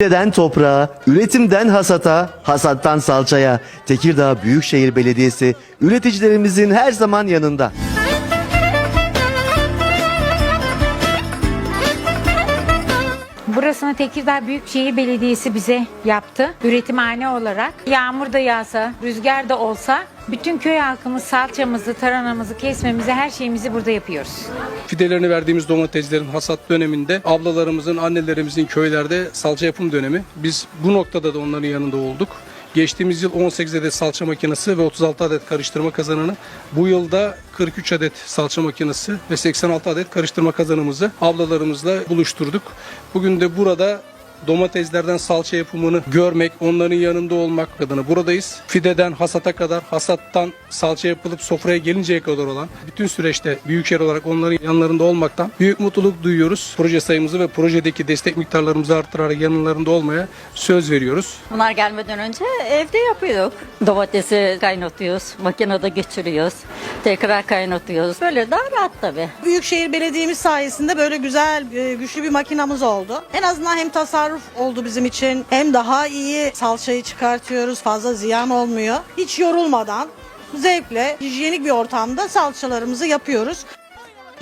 Fideden toprağa, üretimden hasata, hasattan salçaya. Tekirdağ Büyükşehir Belediyesi üreticilerimizin her zaman yanında. Burasını Tekirdağ Büyükşehir Belediyesi bize yaptı. Üretimhane olarak. Yağmur da yağsa, rüzgar da olsa bütün köy halkımız salçamızı, taranamızı, kesmemizi, her şeyimizi burada yapıyoruz. Fidelerini verdiğimiz domateslerin hasat döneminde ablalarımızın, annelerimizin köylerde salça yapım dönemi. Biz bu noktada da onların yanında olduk. Geçtiğimiz yıl 18 adet salça makinesi ve 36 adet karıştırma kazanını, bu yılda 43 adet salça makinesi ve 86 adet karıştırma kazanımızı ablalarımızla buluşturduk. Bugün de burada domateslerden salça yapımını görmek, onların yanında olmak adına buradayız. Fideden hasata kadar, hasattan salça yapılıp sofraya gelinceye kadar olan bütün süreçte büyükşehir olarak onların yanlarında olmaktan büyük mutluluk duyuyoruz. Proje sayımızı ve projedeki destek miktarlarımızı arttırarak yanlarında olmaya söz veriyoruz. Bunlar gelmeden önce evde yapıyorduk. Domatesi kaynatıyoruz, makinede geçiriyoruz. Tekrar kaynatıyoruz. Böyle daha rahat tabii. Büyükşehir Belediye'miz sayesinde böyle güzel, e, güçlü bir makinamız oldu. En azından hem tasarruf oldu bizim için hem daha iyi salçayı çıkartıyoruz. Fazla ziyan olmuyor. Hiç yorulmadan zevkle, hijyenik bir ortamda salçalarımızı yapıyoruz.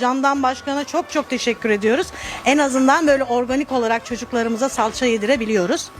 Candan Başkan'a çok çok teşekkür ediyoruz. En azından böyle organik olarak çocuklarımıza salça yedirebiliyoruz.